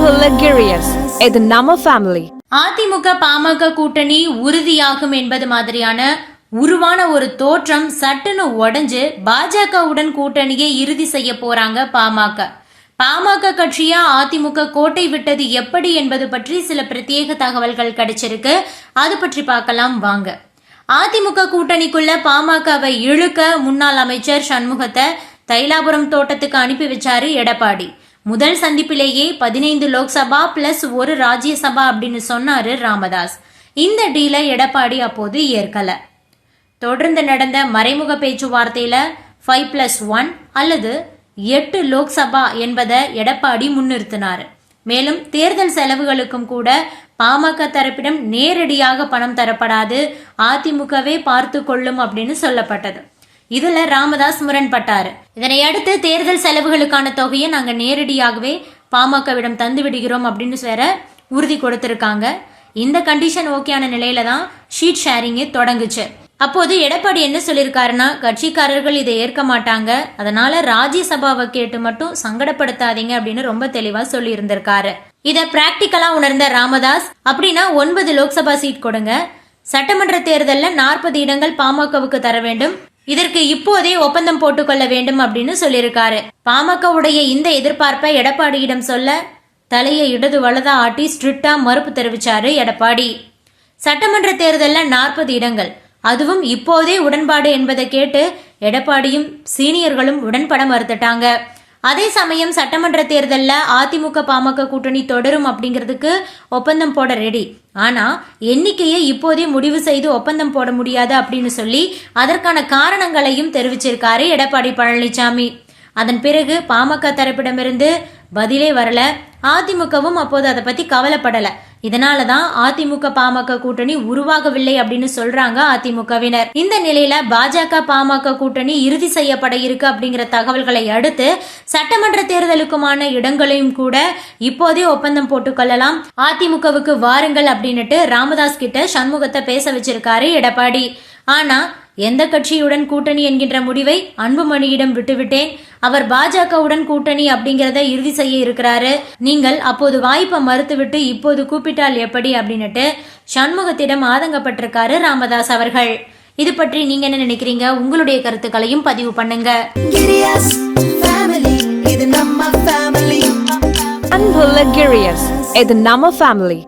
இது நம்ம ஃபேமிலி அதிமுக பாமக கூட்டணி உறுதியாகும் என்பது மாதிரியான உருவான ஒரு தோற்றம் சட்டுன்னு உடைஞ்சு பாஜகவுடன் கூட்டணியை இறுதி செய்ய போறாங்க பாமக. பாமக கட்சியா அதிமுக கோட்டை விட்டது எப்படி என்பது பற்றி சில பிரத்யேக தகவல்கள் கிடைச்சிருக்கு. அது பற்றி பார்க்கலாம் வாங்க. அதிமுக கூட்டணிக்குள்ள பாமகவை இழுக்க முன்னாள் அமைச்சர் சண்முகத்தை தைலாபுரம் தோட்டத்துக்கு அனுப்பி வச்சாரு எடப்பாடி. முதல் சந்திப்பிலேயே பதினைந்து லோக்சபா பிளஸ் ஒரு ராஜ்யசபா அப்படின்னு சொன்னாரு ராமதாஸ். இந்த டீலை எடப்பாடி அப்போது ஏற்கல. தொடர்ந்து நடந்த மறைமுக பேச்சுவார்த்தையில ஃபைவ் பிளஸ் ஒன் அல்லது எட்டு லோக்சபா என்பதை எடப்பாடி முன்னிறுத்தினார். மேலும் தேர்தல் செலவுகளுக்கும் கூட பாமக தரப்பிடம் நேரடியாக பணம் தரப்படாது அதிமுகவே பார்த்து கொள்ளும் அப்படின்னு சொல்லப்பட்டது. இதுல ராமதாஸ் முரண்பட்டாரு. இதனை அடுத்து தேர்தல் செலவுகளுக்கான தொகையை நாங்க நேரடியாகவே பாமகவிடம் தந்து விடுகிறோம் அப்படின்னு வேற உறுதி கொடுத்திருக்காங்க. இந்த கண்டிஷன் ஓகேயான நிலையில தான் ஷீட் ஷேரிங்கே தொடங்குச்சு. அப்போது எடப்பாடி என்ன சொல்லியிருக்காருன்னா கட்சிக்காரர்கள் இதை ஏற்க மாட்டாங்க. அதனால ராஜ்யசபாவை கேட்டு மட்டும் சங்கடப்படுத்தாதீங்க அப்படின்னு ரொம்ப தெளிவா சொல்லி இருந்திருக்காரு இதை பிராக்டிக்கலா உணர்ந்த ராமதாஸ் அப்படின்னா ஒன்பது லோக்சபா சீட் கொடுங்க. சட்டமன்ற தேர்தலில் நாற்பது இடங்கள் பாமகவுக்கு தர வேண்டும். இதற்கு இப்போதே ஒப்பந்தம் போட்டுக்கொள்ள வேண்டும் அப்படின்னு சொல்லியிருக்காரு. பாமகவுடைய இந்த எதிர்பார்ப்பை எடப்பாடியிடம் சொல்ல தலையை இடது வலதா ஆட்டி ஸ்ட்ரிக்டா மறுப்பு தெரிவிச்சாரு எடப்பாடி. சட்டமன்ற தேர்தலில் நாற்பது இடங்கள். அதுவும் இப்போதே உடன்பாடு என்பதை கேட்டு எடப்பாடியும் சீனியர்களும் உடன்பட மறுத்துட்டாங்க. அதே சமயம் சட்டமன்ற தேர்தலில் அதிமுக பாமக கூட்டணி தொடரும் அப்படிங்கிறதுக்கு ஒப்பந்தம் போட ரெடி ஆனால் எண்ணிக்கையை இப்போதே முடிவு செய்து ஒப்பந்தம் போட முடியாது அப்படின்னு சொல்லி அதற்கான காரணங்களையும் தெரிவிச்சிருக்காரு எடப்பாடி பழனிசாமி அதன் பிறகு பாமக தரப்பிடமிருந்து பதிலே வரல. அதிமுகவும் அப்போது அதை பற்றி கவலைப்படலை. இதனால தான் அதிமுக பாமக கூட்டணி உருவாகவில்லை அப்படின்னு சொல்றாங்க அதிமுகவினர். இந்த நிலையில பாஜக பாமக கூட்டணி இறுதி செய்யப்பட இருக்கு அப்படிங்கிற தகவல்களை அடுத்து சட்டமன்ற தேர்தலுக்குமான இடங்களையும் கூட இப்போதே ஒப்பந்தம் போட்டுக்கொள்ளலாம் அதிமுகவுக்கு வாருங்கள் அப்படின்னுட்டு ராமதாஸ் கிட்ட சண்முகத்தை பேச வச்சிருக்காரு எடப்பாடி. ஆனா எந்த கட்சியுடன் கூட்டணி என்கின்ற முடிவை அன்புமணியிடம் விட்டுவிட்டேன். அவர் பாஜகவுடன் கூட்டணி அப்படிங்கிறத இறுதி செய்ய இருக்கிறாரு. நீங்கள் அப்போது வாய்ப்பை மறுத்துவிட்டு இப்போது கூப்பிட்டால் எப்படி அப்படின்னுட்டு சண்முகத்திடம் ஆதங்கப்பட்டிருக்காரு ராமதாஸ் அவர்கள். இது பற்றி நீங்க என்ன நினைக்கிறீங்க? உங்களுடைய கருத்துக்களையும் பதிவு பண்ணுங்க. அன்புள்ள கிரியஸ் இது நம்ம ஃபேமிலி